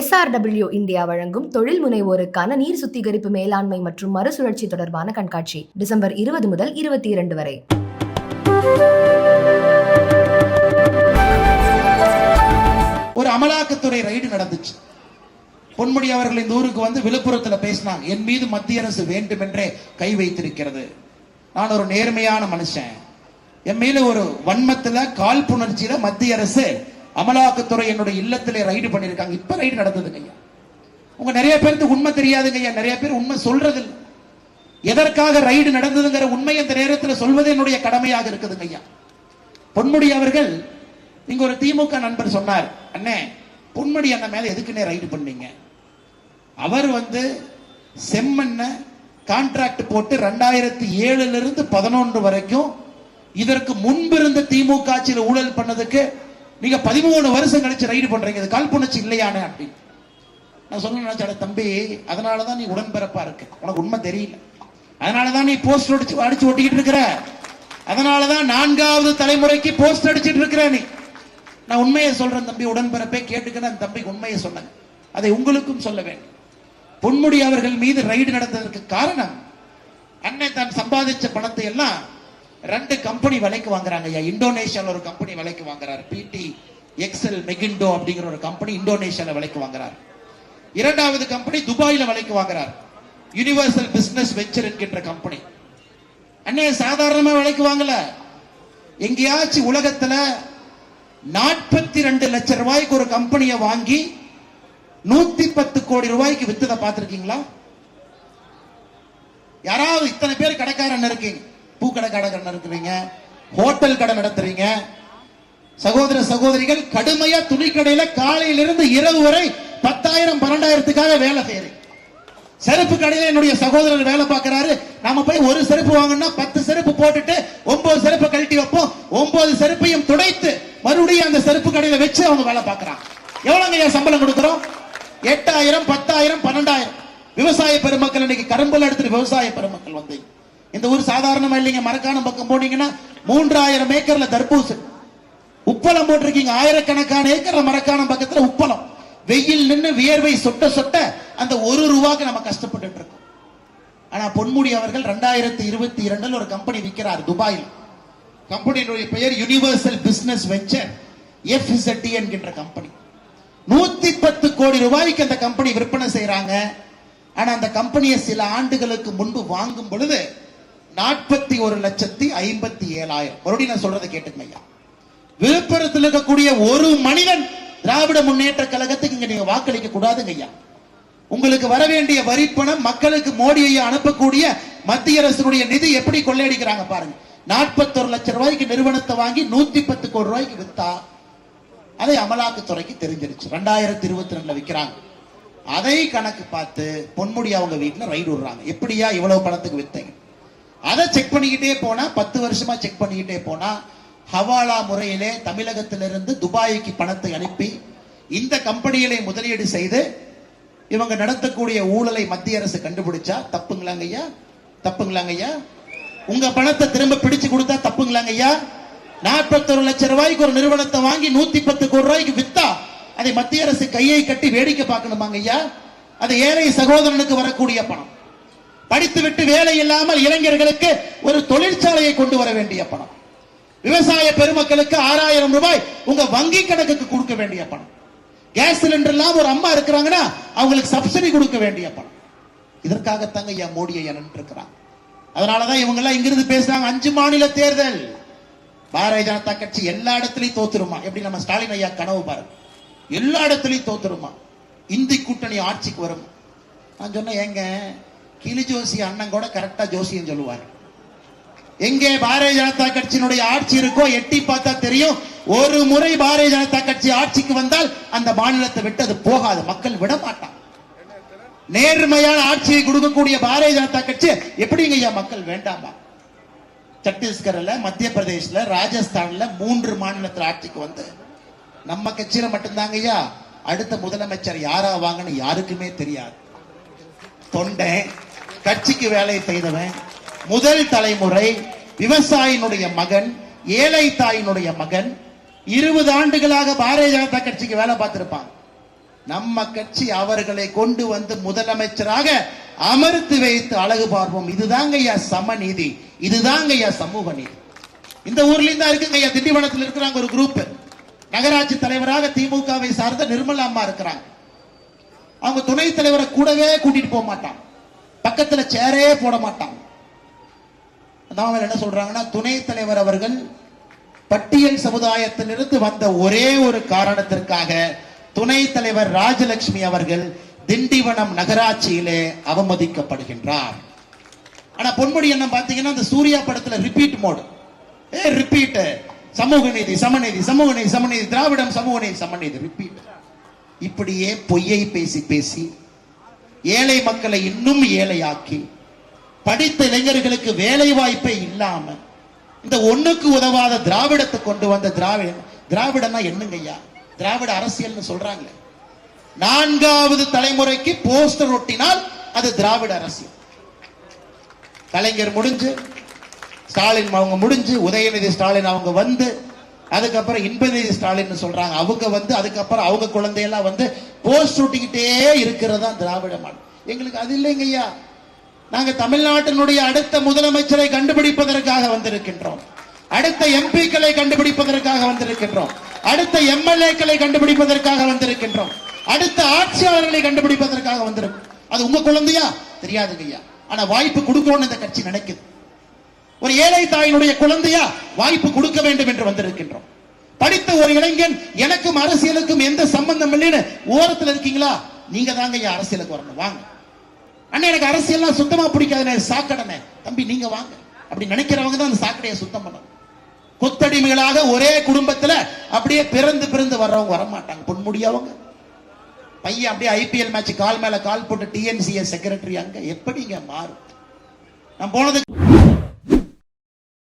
SRW India வழங்கும் தொழில் முனைவோருக்கான நீர் சுத்திகரிப்பு மேலாண்மை மற்றும் மறுசுழற்சி தொடர்பான கண்காட்சி டிசம்பர் இருபது முதல் இருபத்தி இரண்டு வரை. ஒரு அமலாக்கத்துறை ரைடு நடந்துச்சு. பொன்முடி அவர்கள் இந்த ஊருக்கு வந்து விழுப்புரத்தில் பேசினாங்க என் மீது மத்திய அரசு வேண்டுமென்றே கை வைத்திருக்கிறது. நான் ஒரு நேர்மையான மனுஷன். என் மேல ஒரு வன்மத்தில் காழ்ப்புணர்ச்சியில மத்திய அரசு அமலாக்கத்துறை என்னுடைய இல்லத்திலே ரைடு பண்ணியிருக்காங்க. இப்ப ரைடு நடந்ததுங்க ஐயா. உங்க நிறைய பேருக்கு உண்மை தெரியாதுங்க ஐயா. நிறைய பேர் உண்மை சொல்றது எதற்காக ரைடு நடந்ததுங்கிற உண்மை அந்த நேரத்தில் சொல்வது என்னுடைய கடமையாக இருக்குதுங்க ஐயா. பொன்முடி அவர்கள் இங்க ஒரு திமுக நண்பர் சொன்னார் அண்ணே பொன்முடி அண்ணன் மேல எதுக்குன்னே ரைடு பண்ணீங்க? அவர் வந்து செம்மண்ண கான்ட்ராக்ட் போட்டு ரெண்டாயிரத்தி ஏழுல இருந்து பதினொன்று வரைக்கும் இதற்கு முன்பு இருந்த திமுக ஆட்சியில் ஊழல் பண்ணதுக்கு நீங்க பதிமூணு வருஷம் கழிச்சு ரைடு பண்றீங்க இது காழ்ப்புணர்ச்சி இல்லையானே அப்படின்னு நான் சொல்ல நினைச்சட தம்பி அதனாலதான் நீ உடன்பிறப்பா இருக்க. உனக்கு உண்மை தெரியல. அதனாலதான் நீ போஸ்ட் அடிச்சு அடிச்சு ஒட்டிக்கிட்டு இருக்கிற. அதனாலதான் நான்காவது தலைமுறைக்கு போஸ்ட் அடிச்சிட்டு இருக்கிற நீ. நான் உண்மையை சொல்றேன் தம்பி உடன்பிறப்பே கேட்டுக்கிறேன் அந்த தம்பிக்கு உண்மையை சொன்னேன். அதை உங்களுக்கும் சொல்ல வேண்டும். பொன்முடி அவர்கள் மீது ரைடு நடந்ததற்கு காரணம் அன்னை தான் சம்பாதிச்ச பணத்தை எல்லாம் ரெண்டு கம்பெனி விலைக்கு வாங்குறாங்க ஐயா. இந்தோனேஷியால ஒரு கம்பெனி விலைக்கு வாங்குறாரு. பிடி எக்ஸல் மெகிண்டோ அப்படிங்கிற ஒரு கம்பெனி இந்தோனேஷியால விலைக்கு வாங்குறாரு. இரண்டாவது கம்பெனி துபாயில விலைக்கு வாங்குறாரு. யுனிவர்சல் பிசினஸ் வெஞ்சர் என்கின்ற கம்பெனி அண்ணே சாதாரணமா விலைக்கு வாங்கல. எங்கேயாச்சும் உலகத்துல நாற்பத்தி ரெண்டு லட்சம் ரூபாய்க்கு ஒரு கம்பெனியை வாங்கி நூத்தி பத்து கோடி ரூபாய்க்கு வித்ததை பார்த்திருக்கீங்களா? யாராவது இத்தனை பேர் கடைக்காரன் இருக்கீங்க. பூக்கடை கடைக்காரன் இருக்கிறீங்க ஹோட்டல் கடை நடத்துறீங்க. சகோதர சகோதரிகள் கடுமையா துணிக்கடையில காலையிலிருந்து இரவு வரை பத்தாயிரம் பன்னெண்டாயிரத்துக்காக வேலை செய்யறீங்க. செருப்பு கடையில என்னுடைய சகோதரர் வேலை பார்க்கறாரு. நாம போய் ஒரு செருப்பு வாங்கினா பத்து செருப்பு போட்டுட்டு ஒன்பது செருப்பு கழட்டி வைப்போம். ஒன்பது செருப்பையும் துடைத்து மறுபடியும் அந்த செருப்பு கடையில வச்சு அவங்க வேலை பார்க்கறான் எவ்வளவுங்க ஐயா சம்பளம் கொடுக்கிறோம்? எட்டாயிரம் பத்தாயிரம் பன்னெண்டாயிரம். விவசாய பெருமக்கள் இன்னைக்கு கரும்புல எடுத்துட்டு விவசாய பெருமக்கள் வந்தீங்க. இந்த ஊர் சாதாரணமா இல்லைங்க. மரக்கான பக்கம் போனீங்கன்னா மூன்றாயிரம் ஏக்கர்ல தர்பூசு. உப்பளம் போட்டிருக்கீங்க. ஆயிரக்கணக்கான ஏக்கர்ல மரக்காணம் பக்கத்துல உப்பளம். வெயில் நின்று வியர்வை சொட்ட சொட்ட அந்த ஒரு ரூபாக்கு நம்ம கஷ்டப்பட்டு இருக்கோம். ஆனா பொன்முடி அவர்கள் ரெண்டாயிரத்தி இருபத்தி இரண்டில் ஒரு கம்பெனி விற்கிறார் துபாயில். கம்பெனியினுடைய பெயர் யுனிவர்சல் பிசினஸ் வெஞ்சர் எஃப்இசட்டி என்கின்ற கம்பெனி நூத்தி பத்து கோடி ரூபாய்க்கு அந்த கம்பெனி விற்பனை செய்யறாங்க ஆனா அந்த கம்பெனியை சில ஆண்டுகளுக்கு முன்பு வாங்கும் பொழுது நாற்பத்தி ஒரு லட்சத்தி ஐம்பத்தி ஏழாயிரம். மறுபடியும் நான் சொல்றதை கேட்டுக்கங்க ஐயா. விழுப்புரத்தில் இருக்கக்கூடிய ஒரு மனிதன் திராவிட முன்னேற்ற கழகத்துக்கு இங்க நீங்க வாக்களிக்க கூடாதுங்க ஐயா. உங்களுக்கு வர வேண்டிய வரி பணம் மக்களுக்கு மோடி ஐயா அனுப்பக்கூடிய மத்திய அரசுடைய நிதி எப்படி கொள்ளையடிக்கிறாங்க பாருங்க. நாற்பத்தொரு லட்சம் ரூபாய்க்கு நிறுவனத்தை வாங்கி நூத்தி பத்து கோடி ரூபாய்க்கு வித்தா அதை அமலாக்கத்துறைக்கு தெரிஞ்சிருச்சு. ரெண்டாயிரத்தி இருபத்தி ரெண்டுல விக்கிறாங்க. அதை கணக்கு பார்த்து பொன்முடி அவங்க வீட்டுல ரைடு விடுறாங்க எப்படியா இவ்வளவு பணத்துக்கு வித்தீங்க? அதை செக் பண்ணிக்கிட்டே போனா பத்து வருஷமா செக் பண்ணிக்கிட்டே போனா ஹவாலா முறையிலே தமிழகத்திலிருந்து துபாய்க்கு பணத்தை அனுப்பி இந்த கம்பெனிகளை முதலீடு செய்து இவங்க நடத்தக்கூடிய ஊழலை மத்திய அரசு கண்டுபிடிச்சா தப்புங்களாங்க ஐயா? தப்புங்களாங்க ஐயா? உங்க பணத்தை திரும்ப பிடிச்சு கொடுத்தா தப்புங்களாங்க ஐயா? நாற்பத்தொரு லட்சம் ரூபாய்க்கு ஒரு நிறுவனத்தை வாங்கி நூத்தி பத்து கோடி ரூபாய்க்கு வித்தா அதை மத்திய அரசு கையை கட்டி வேடிக்கை பார்க்கணுமாங்க ஐயா? அது ஏழை சகோதரனுக்கு வரக்கூடிய பணம். படித்துவிட்டு வேலை இல்லாமல் இளைஞர்களுக்கு ஒரு தொழிற்சாலையை கொண்டு வர வேண்டிய பணம். விவசாய பெருமக்களுக்கு ஆறாயிரம் ரூபாய் உங்க வங்கி கணக்குக்கு கொடுக்க வேண்டிய பணம். கேஸ் சிலிண்டர் எல்லாம் ஒரு அம்மா இருக்கிறாங்கன்னா அவங்களுக்கு சப்சிடி கொடுக்க வேண்டிய பணம். இதற்காகத்தாங்க ஐயா மோடி ஐயா நின்று இருக்கிறாங்க அதனாலதான் இவங்க எல்லாம் இங்கிருந்து பேசுறாங்க அஞ்சு மாநில தேர்தல். பாரதிய ஜனதா கட்சி எல்லா இடத்துலயும் தோத்துருமா? எப்படி நம்ம ஸ்டாலின் ஐயா கனவு பாருங்க. எல்லா இடத்துலயும் தோத்துருமா? இந்தி கூட்டணி ஆட்சிக்கு வரும்? நான் சொன்னேன் ஏங்க கிளி ஜோசி அண்ணன் கூட கரெக்டா ஜோசியம் சொல்லுவார். எங்கே பாரதிய ஜனதா கட்சியினுடைய ஆட்சி இருக்கோ எட்டி பார்த்தா தெரியும். ஒரு முறை பாரதிய ஜனதா கட்சி ஆட்சிக்கு வந்தால் அந்த மாநிலத்தை விட்டு அது போகாது. மக்கள் விட மாட்டான் நேர்மையான ஆட்சியை கொடுக்கக்கூடிய பாரதிய ஜனதா கட்சி எப்படிங்க ஐயா மக்கள் வேண்டாமா? சத்தீஸ்கர்ல மத்திய பிரதேஷ்ல ராஜஸ்தான்ல மூன்று மாநிலத்தில் ஆட்சிக்கு வந்து நம்ம கட்சியில மட்டும்தாங்க ஐயா. அடுத்த முதலமைச்சர் யாராவாங்கன்னு யாருக்குமே தெரியாது. தொண்டை கட்சிக்கு வேலை செய்தவன் முதல் தலைமுறை விவசாயினுடைய மகன் ஏழை தாயினுடைய மகன் இருபது ஆண்டுகளாக பாரதிய ஜனதா கட்சிக்கு வேலை பார்த்திருப்பான். நம்ம கட்சி அவர்களை கொண்டு வந்து முதலமைச்சராக அமர்த்தி வைத்து அழகு பார்ப்போம். இதுதாங்க ஐயா சமநீதி இதுதாங்க ஐயா சமூக நீதி. இந்த ஊர்லயும் தான் இருக்குங்க ஐயா. திண்டிவனத்தில் இருக்கிறாங்க ஒரு குரூப் நகராட்சி தலைவராக திமுகவை சார்ந்த நிர்மலா அம்மா இருக்கிறாங்க. அவங்க துணைத் தலைவரை கூடவே கூட்டிட்டு போக மாட்டான். பக்கத்துல சேரே போட மாட்டான். அதான் என்ன சொல்றாங்கன்னா துணைத் தலைவர் அவர்கள் பட்டியல் சமுதாயத்திலிருந்து வந்த ஒரே ஒரு காரணத்திற்காக துணைத் தலைவர் ராஜலட்சுமி அவர்கள் திண்டிவனம் நகராட்சியிலே அவமதிக்கப்படுகின்றார். ஆனா பொன்முடி என்ன பாத்தீங்கன்னா அந்த சூர்யா படத்துல ரிப்பீட் மோடு ஏ ரிப்பீட் சமூக நீதி சமநீதி சமூக நீதி சமநீதி திராவிடம் சமூக நீதி சமநீதி ரிப்பீட் இப்படியே பொய்யை பேசி பேசி ஏழை மக்களை இன்னும் ஏழையாக்கி படித்த இளைஞர்களுக்கு வேலை வாய்ப்பே இல்லாம இந்த ஒண்ணுக்கு உதவாத திராவிடத்தை கொண்டு வந்த திராவிட திராவிடம்னா என்னங்க ஐயா? திராவிட அரசியல்னு சொல்றாங்க நான்காவது தலைமுறைக்கு போஸ்டர் ஒட்டினால் அது திராவிட அரசியல். கலைஞர் முடிஞ்சு ஸ்டாலின் அவங்க முடிஞ்சு உதயநிதி ஸ்டாலின் அவங்க வந்து அதுக்கப்புறம் இன்பநிதி ஸ்டாலின் சொல்றாங்க. அவங்க வந்து அதுக்கப்புறம் அவங்க குழந்தையெல்லாம் வந்து போஸ்ட் சுட்டிக்கிட்டே இருக்கிறது தான் திராவிட மாடல். எங்களுக்கு அது இல்லைங்க ஐயா. நாங்க தமிழ்நாட்டினுடைய அடுத்த முதலமைச்சரை கண்டுபிடிப்பதற்காக வந்திருக்கின்றோம். அடுத்த எம்பிக்களை கண்டுபிடிப்பதற்காக வந்திருக்கின்றோம். அடுத்த எம்எல்ஏக்களை கண்டுபிடிப்பதற்காக வந்திருக்கின்றோம். அடுத்த ஆட்சியாளர்களை கண்டுபிடிப்பதற்காக வந்திருக்கும். அது உங்க குழந்தையா? தெரியாதுங்க ஐயா. ஆனா வாய்ப்பு கொடுக்கணும்னு இந்த கட்சி நினைக்குது. ஒரு ஏழை தாயினுடைய குழந்தையா வாய்ப்பு கொடுக்க வேண்டும் என்று வந்திருக்கின்றோம். படித்த ஒரு இளைஞன் எனக்கும் அரசியலுக்கும் எந்த சம்பந்தம் இல்லைன்னு ஓரத்தில் இருக்கீங்களா? நீங்க தாங்க ஐயா அரசியலுக்கு வரணும். வாங்க. அண்ணா எனக்கு அரசியல்லாம் சுத்தமா பிடிக்காதுண்ணே. சாக்கடனே தம்பி நீங்க வாங்க. அப்படி நினைக்கிறவங்க தான் அந்த சாக்கடையை சுத்தம் பண்ணணும். கொத்தடிமைகளாக ஒரே குடும்பத்துல அப்படியே பிறந்து பிறந்து வர்றவங்க வர மாட்டாங்க பொன்முடியவங்க. பையன் அப்படியே ஐபிஎல் மேட்ச் கால் மேல கால் போட்டு டிஎன்சிஏ செக்ரட்டரி அங்க எப்படிங்க மாறும்? நான் போனது